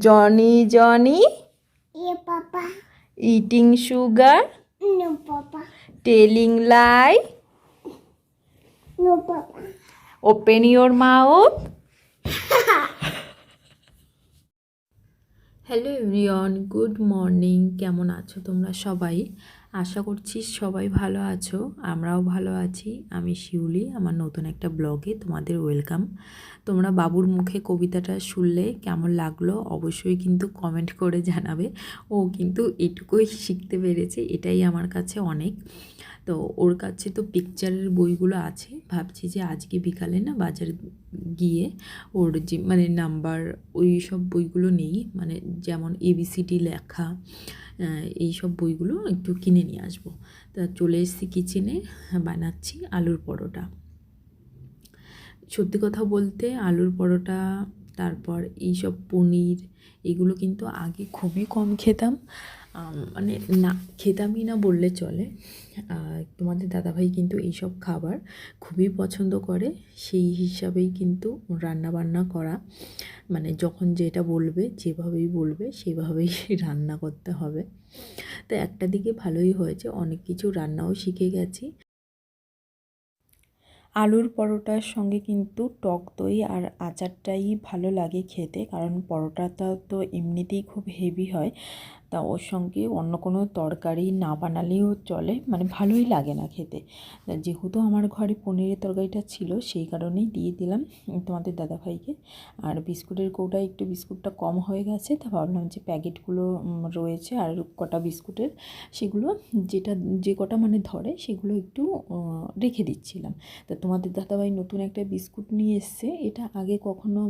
Johnny Johnny. Eating sugar. Telling lie. Open your mouth hello everyone good morning কেমন আছো তোমরা সবাই আশা করছি সবাই ভালো আছো, আমরাও ভালো আছি। আমি শিউলি, আমার নতুন একটা ব্লগে তোমাদের ওয়েলকাম। তোমরা বাবুর মুখে কবিতাটা শুনলে কেমন লাগল অবশ্যই কিন্তু কমেন্ট করে জানাবে। ও কিন্তু এটুকুই শিখতে পেরেছে, এটাই আমার কাছে অনেক। তো ওর কাছে তো পিকচারের বইগুলো আছে। ভাবছি যে আজকে বিকালে না বাজার গিয়ে ওর যে মানে নাম্বার ওই সব বইগুলো নেই। মানে যেমন এবিসিডি লেখা এই সব বইগুলো একটু কিনে নিয়ে আসব। তা চলে এসেছি কিচেনে বানাচ্ছি আলুর পরোটা। সত্যি কথা বলতে আলুর পরোটা, তারপর এইসব পনির, এগুলো কিন্তু আগে খুবই কম খেতাম। মানে না, খেতামই না বললে চলে। তোমাদের দাদাভাই কিন্তু এইসব খাবার খুবই পছন্দ করে। সেই হিসাবেই কিন্তু রান্না বান্না করা মানে যখন যেটা বলবে, যেভাবেই বলবে, সেভাবেই রান্না করতে হবে। তো একটা দিকে ভালোই হয়েছে, অনেক কিছু রান্নাও শিখে গেছি। আলুর পরোটার সঙ্গে কিন্তু টক দই আর আচারটাই ভালো লাগে খেতে, কারণ পরোটাটা তো এমনিতেই খুব হেভি হয়। তা ওর সঙ্গে অন্য কোনো তরকারি না বানালেও চলে মানে ভালোই লাগে না খেতে। যেহেতু আমার ঘরে পনিরের তরকারিটা ছিল, সেই কারণেই দিয়ে দিলাম তোমাদের দাদাভাইকে। আর বিস্কুটের কৌটায় একটু বিস্কুটটা কম হয়ে গেছে, তা ভাবলাম যে প্যাকেটগুলো রয়েছে আর কটা বিস্কুটের, সেগুলো যেটা, যে কটা মানে ধরে সেগুলো একটু রেখে দিচ্ছিলাম। তা তোমাদের দাদাভাই নতুন একটা বিস্কুট নিয়ে এসছে, এটা আগে কখনো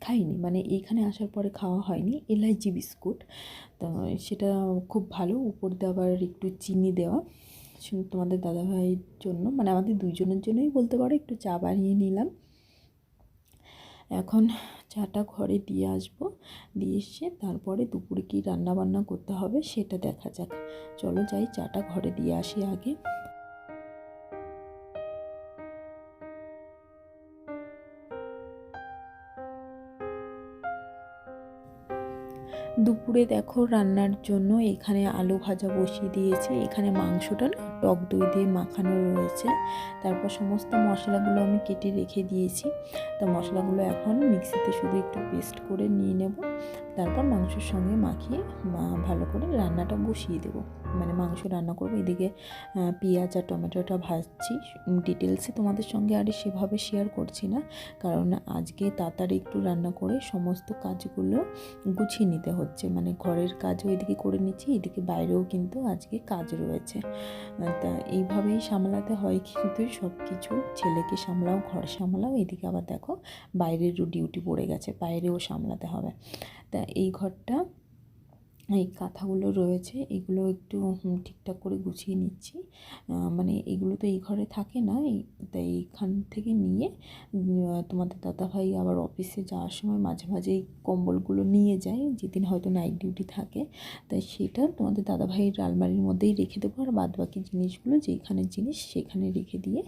খাইনি। মানে এইখানে আসার পরে খাওয়া হয়নি, এলাইচি বিস্কুট। তো সেটা খুব ভালো, উপর দিয়ে আবার একটু চিনি দেওয়া। তোমাদের দাদাভাইয়ের জন্য মানে আমাদের দুইজনের জন্যই বলতে পারো, একটু চা বানিয়ে নিলাম। এখন চাটা ঘরে দিয়ে আসব, দিয়ে এসে তারপরে দুপুরে কি রান্না বান্না করতে হবে সেটা দেখা যাক। চলো যাই, চাটা ঘরে দিয়ে আসি আগে। দুপুরে দেখো রান্নার জন্য এখানে আলু ভাজা বসিয়ে দিয়েছি। এখানে মাংসটা না টক দই দিয়ে মাখানো রয়েছে। তারপর সমস্ত মশলাগুলো আমি কেটে রেখে দিয়েছি। তো মশলাগুলো এখন মিক্সিতে শুধু একটু পেস্ট করে নিয়ে নেব। তারপর মাংসের সঙ্গে মাখিয়ে ভালো করে রান্নাটা বসিয়ে দেবো। মানে মাংস রান্না করব, এদিকে পেঁয়াজ আর টমেটোটা ভাজছি। ডিটেলসে তোমাদের সঙ্গে আর সেভাবে শেয়ার করছি না। কারণ আজকে তাড়াতাড়ি একটু রান্না করে সমস্ত কাজগুলো গুছিয়ে নিতে হচ্ছে। মানে ঘরের কাজও এদিকে করে নিচ্ছি, এদিকে বাইরেও কিন্তু আজকে কাজ রয়েছে। তা এইভাবেই সামলাতে হয় কিন্তু সব কিছু ছেলেকে সামলাও, ঘর সামলাও, এদিকে আবার দেখো বাইরেরও ডিউটি পড়ে গেছে, বাইরেও সামলাতে হবে। তা এই ঘরটা, এই কাঁথাগুলো রয়েছে, এগুলো একটু ঠিকঠাক করে গুছিয়ে নিচ্ছি। মানে এগুলো তো এই ঘরে থাকে না তাই এইখান থেকে নিয়ে তোমাদের দাদাভাই আবার অফিসে যাওয়ার সময় মাঝে মাঝে এই কম্বলগুলো নিয়ে যায়, যেদিন হয়তো নাইট ডিউটি থাকে। তাই সেটা তোমাদের দাদাভাইয়ের আলমারির মধ্যেই রেখে দেবো, আর বাদ বাকি জিনিসগুলো যেখানে জিনিস সেখানে রেখে দিয়ে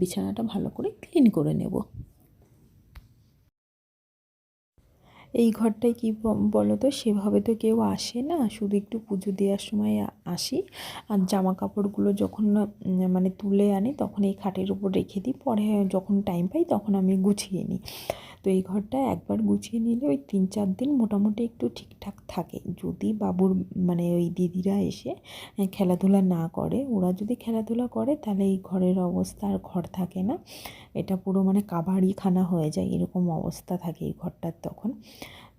বিছানাটা ভালো করে ক্লিন করে নেব। এই ঘরটায় কি বলো তো সেভাবে তো কেউ আসে না। শুধু একটু পুজো দেওয়ার সময় আসি। আর জামা কাপড়গুলো যখন মানে তুলে আনি, তখন এই খাটের উপর রেখে দিই। পরে যখন টাইম পাই, তখন আমি গুছিয়ে নিই। তো এই ঘরটা একবার গুছিয়ে নিলে ওই তিন চার দিন মোটামুটি একটু ঠিকঠাক থাকে। যদি বাবুর মানে ওই দিদিরা এসে খেলাধুলা না করে, ওরা যদি খেলাধুলা করে, তাহলে এই ঘরের অবস্থা আর ঘর থাকে না। এটা পুরো মানে কাবাড়িখানা হয়ে যায়, এরকম অবস্থা থাকে এই ঘরটার তখন।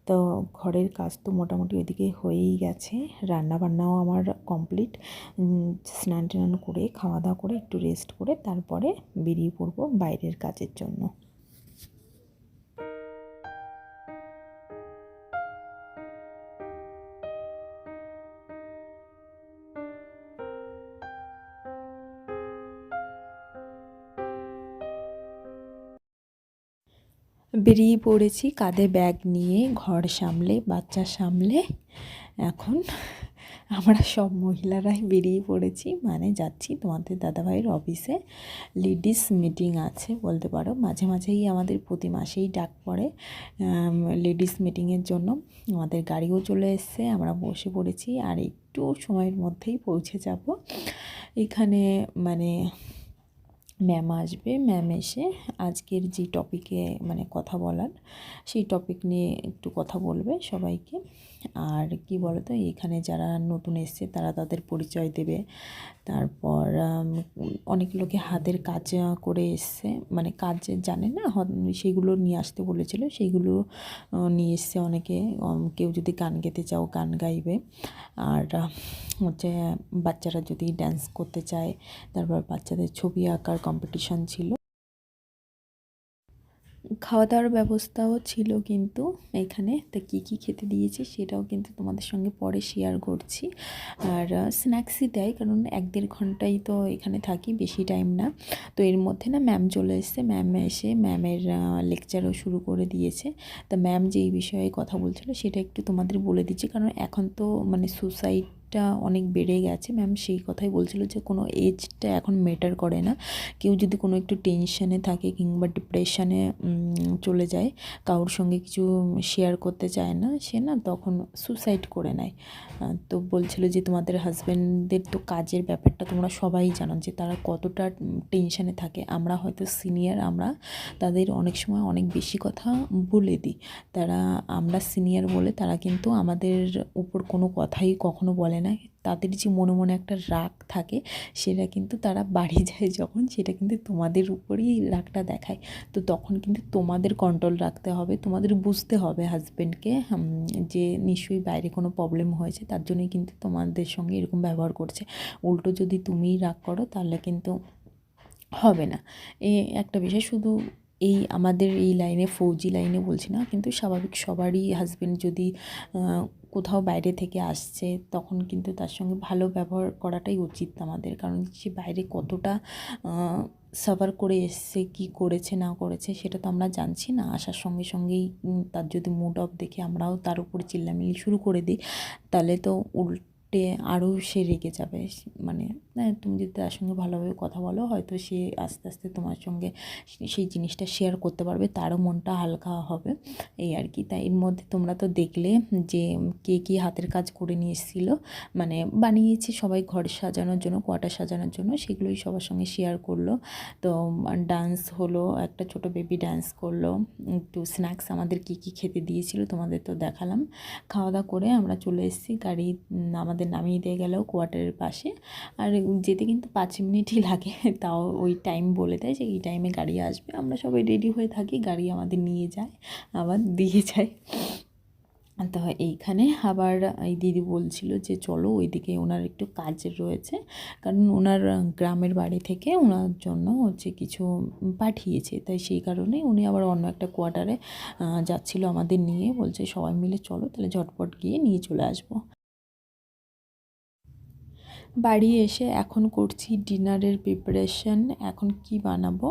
তো ঘরের কাজ তো মোটামুটি ওইদিকে হয়েই গেছে। রান্না বান্নাও আমার কমপ্লিট। স্নান টান করে খাওয়া দাওয়া করে, একটু রেস্ট করে, তারপরে বেরিয়ে পড়ব বাইরের কাজের জন্য। বেরিয়ে পড়েছি কাঁধে ব্যাগ নিয়ে, ঘর সামলে, বাচ্চা সামলে। এখন আমরা সব মহিলারাই বেরিয়ে পড়েছি। মানে যাচ্ছি তোমাদের দাদাভাইয়ের অফিসে। লেডিস মিটিং আছে বলতে পারো। মাঝে মাঝেই আমাদের প্রতি মাসেই ডাক পড়ে লেডিস মিটিংয়ের জন্য। আমাদের গাড়িও চলে এসছে, আমরা বসে পড়েছি। আর একটু সময়ের মধ্যেই পৌঁছে যাব। এখানে মানে ম্যাম আসবে, ম্যাম এসে আজকের যে টপিকে মানে কথা বলার, সেই টপিক নিয়ে একটু কথা বলবে সবাইকে। আর কি বলতো, এখানে যারা নতুন এসছে তারা তাদের পরিচয় দেবে। তারপর অনেক লোকে হাতের কাজ করে এসছে। মানে কাজ জানে না সেগুলো নিয়ে আসতে বলেছিল সেইগুলো নিয়ে এসছে অনেকে। কেউ যদি গান গেতে চাও, গান গাইবে। আর হচ্ছে, বাচ্চারা যদি ড্যান্স করতে চায়, তারপর বাচ্চাদের ছবি আঁকার কম্পিটিশান ছিল। খাওয়া দাওয়ার ব্যবস্থাও ছিল কিন্তু এখানে তা কী কী খেতে দিয়েছি সেটাও কিন্তু তোমাদের সঙ্গে পরে শেয়ার করছি। আর স্ন্যাক্সই দেয় কারণ এক দেড় ঘন্টাই তো এখানে থাকি, বেশি টাইম না। তো এর মধ্যে না ম্যাম চলে এসছে ম্যাম এসে ম্যামের লেকচারও শুরু করে দিয়েছে। তা ম্যাম যেই বিষয়ে কথা বলছিল সেটা একটু তোমাদের বলে দিচ্ছি, কারণ এখন তো মানে সুসাইডটা অনেক বেড়ে গেছে। ম্যাম সেই কথাই বলছিল যে, কোনো এজটা এখন ম্যাটার করে না। কেউ যদি কোনো একটু টেনশানে থাকে কিংবা ডিপ্রেশনে চলে যায়, কারোর সঙ্গে কিছু শেয়ার করতে চায় না, সে না তখন সুসাইড করে নেয়। তো বলছিল যে, তোমাদের হাজব্যান্ডদের তো কাজের ব্যাপারটা তোমরা সবাই জানো যে, তারা কতটা টেনশানে থাকে। আমরা হয়তো সিনিয়র আমরা তাদের অনেক সময় অনেক বেশি কথা বলে দিই। তারা, আমরা সিনিয়র বলে তারা কিন্তু আমাদের উপর কোনো কথাই কখনো বলে না, তাদের যে মনে মনে একটা রাগ থাকে, সেটা কিন্তু তারা বাড়ি যায় যখন, সেটা কিন্তু তোমাদের উপরেই রাগটা দেখায়। তো তখন কিন্তু তোমাদের কন্ট্রোল রাখতে হবে, তোমাদের বুঝতে হবে হাজব্যান্ডকে যে নিশ্চয়ই বাইরে কোনো প্রবলেম হয়েছে, তার জন্যই কিন্তু তোমাদের সঙ্গে এরকম ব্যবহার করছে। উল্টো যদি তুমিই রাগ করো, তাহলে কিন্তু হবে না। এ একটা বিষয়, শুধু এই আমাদের এই লাইনে ফৌজি লাইনে বলছি না, কিন্তু স্বাভাবিক সবারই হাজব্যান্ড যদি কোথাও বাইরে থেকে আসছে, তখন কিন্তু তার সঙ্গে ভালো ব্যবহার করাটাই উচিত আমাদের। কারণ সে বাইরে কতটা সাফার করে এসছে, কি করেছে, না করেছে, সেটা তো আমরা জানছি না। আসার সঙ্গে সঙ্গেই তার যদি মুড অফ দেখে আমরাও তার উপরে চিল্লামিল্লি শুরু করে দিই, তাহলে তো উল্টে আরও সে রেগে যাবে। মানে হ্যাঁ, তুমি যদি তার সঙ্গে ভালোভাবে কথা বলো হয়তো সে আস্তে আস্তে তোমার সঙ্গে সেই জিনিসটা শেয়ার করতে পারবে তারও মনটা হালকা হবে। এই আর কি। তাই এর মধ্যে তোমরা তো দেখলে যে কে কী হাতের কাজ করে নিয়ে এসেছিল। মানে বানিয়েছি সবাই ঘর সাজানোর জন্য কোয়ার্টার সাজানোর জন্য সেগুলোই সবার সঙ্গে শেয়ার করল। তো ডান্স হলো একটা ছোট বেবি ডান্স করল একটু স্ন্যাক্স আমাদের কী কী খেতে দিয়েছিল তোমাদের তো দেখালাম। খাওয়া দাওয়া করে আমরা চলে এসেছি গাড়ি উম, আমাদের নামিয়ে দিয়ে গেল কোয়ার্টারের পাশে। আর যেতে কিন্তু পাঁচ মিনিটই লাগে, তাও ওই টাইম বলে দেয় যে এই টাইমে গাড়ি আসবে। আমরা সবাই রেডি হয়ে থাকি, গাড়ি আমাদের নিয়ে যায়, আবার দিয়ে যায়। তো এইখানে আবার এই দিদি বলছিল যে চলো ওইদিকে ওনার একটু কাজ রয়েছে, কারণ ওনার গ্রামের বাড়ি থেকে ওনার জন্য হচ্ছে কিছু পাঠিয়েছে। তাই সেই কারণে উনি আবার অন্য একটা কোয়ার্টারে যাচ্ছিল আমাদের নিয়ে। বলছে সবাই মিলে চলো, তাহলে ঝটপট গিয়ে নিয়ে চলে আসব। বাড়ি এসে এখন করছি ডিনারের প্রিপারেশন এখন কি বানাবো?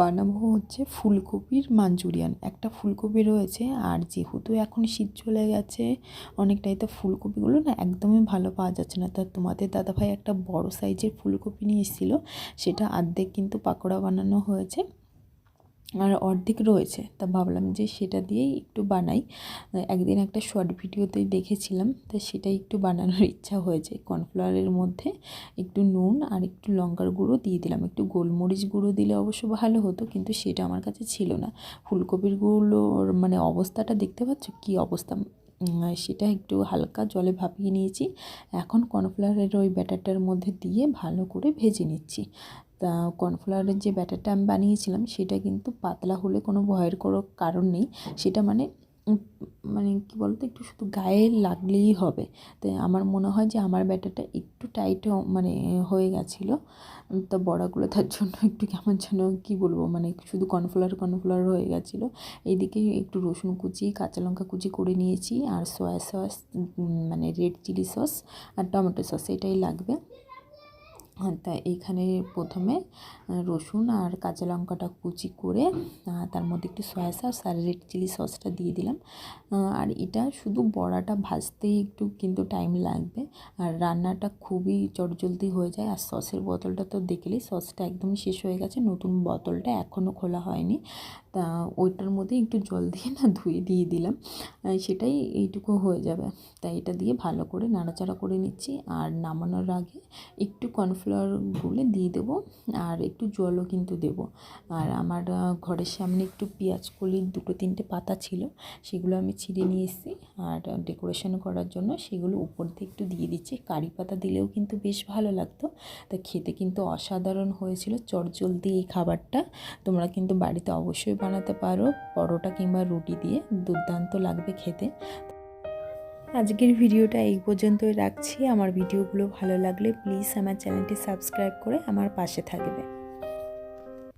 বানাবো হচ্ছে ফুলকপির মাঞ্চুরিয়ান। একটা ফুলকপি রয়েছে, আর যেহেতু এখন শীত চলে গেছে, অনেকটাই তো ফুলকপিগুলো না একদমই ভালো পাওয়া যাচ্ছে না। তা তোমাদের দাদাভাই একটা বড় সাইজের ফুলকপি নিয়ে এসেছিল, সেটা আর্ধেক কিন্তু পাকোড়া বানানো হয়েছে। আর অর্ধেক রয়েছে। তা ভাবলাম যে সেটা দিয়েই একটু বানাই। একদিন একটা শর্ট ভিডিওতে দেখেছিলাম, তো সেটাই একটু বানানোর ইচ্ছা হয়েছে। কর্নফ্লাওয়ারের মধ্যে একটু নুন আর একটু লঙ্কার গুঁড়ো দিয়ে দিলাম। একটু গোলমরিচ গুঁড়ো দিলে অবশ্য ভালো হতো, কিন্তু সেটা আমার কাছে ছিল না। ফুলকপিগুলোর মানে অবস্থাটা দেখতে পাচ্ছ? কী অবস্থা? সেটা একটু হালকা জলে ভাপিয়ে নিয়েছি। এখন কর্নফ্লাওয়ারের ওই ব্যাটারটার মধ্যে দিয়ে ভালো করে ভেজে নিচ্ছি। তা কর্নফ্লাওয়ারের যে ব্যাটারটা আমি বানিয়েছিলাম, সেটা কিন্তু পাতলা হলে কোনো ভয়ের কোনো কারণ নেই। সেটা মানে মানে কী বলতো, একটু শুধু গায়ে লাগলেই হবে। তাই আমার মনে হয় যে আমার ব্যাটারটা একটু টাইট মানে হয়ে গেছিল। তো বড়াগুলো তার জন্য একটু কেমন যেন কী বলব মানে শুধু কর্নফ্লাওয়ার কর্নফ্লাওয়ার হয়ে গেছিল। এইদিকে একটু রসুন কুচি, কাঁচা লঙ্কা কুচি করে নিয়েছি, আর সয়া সস মানে রেড চিলি সস আর টমেটো সস, এটাই লাগবে। তা এখানে প্রথমে রসুন আর কাঁচা লঙ্কাটা কুচি করে তার মধ্যে একটু সয়া সস আর রেড চিলি সসটা দিয়ে দিলাম। আর এটা শুধু বড়াটা ভাজতেই একটু কিন্তু টাইম লাগবে। আর রান্নাটা খুবই চটজলদি হয়ে যায়। আর সসের বোতলটা তো দেখলেই সসটা একদমই শেষ হয়ে গেছে। নতুন বোতলটা এখনও খোলা হয়নি। তা ওইটার মধ্যে একটু জল দিয়ে না ধুয়ে দিয়ে দিলাম। সেটাই এইটুকু হয়ে যাবে। তাই এটা দিয়ে ভালো করে নাড়াচাড়া করে নিচ্ছি। আর নামানোর আগে একটু কর্নফ্লাওয়ার গুলে দিয়ে দেবো আর একটু জলও কিন্তু দেবো। আর আমার ঘরের সামনে একটু পেঁয়াজ কলির দুটো তিনটে পাতা ছিল, সেগুলো আমি ছিঁড়ে নিয়ে এসেছি। আর ডেকোরেশন করার জন্য সেগুলো উপর দিয়ে একটু দিয়ে দিচ্ছি। কারি পাতা দিলেও কিন্তু বেশ ভালো লাগতো। তা খেতে কিন্তু অসাধারণ হয়েছিল। চটজলদি এই খাবারটা তোমরা কিন্তু বাড়িতে অবশ্যই বানাতে পারো। পরোটা কিংবা রুটি দিয়ে দুর্দান্ত লাগবে খেতে। আজকের ভিডিওটা এই পর্যন্তই রাখছি। আমার ভিডিওগুলো ভালো লাগলে প্লিজ আমার চ্যানেলটি সাবস্ক্রাইব করে আমার পাশে থাকবে।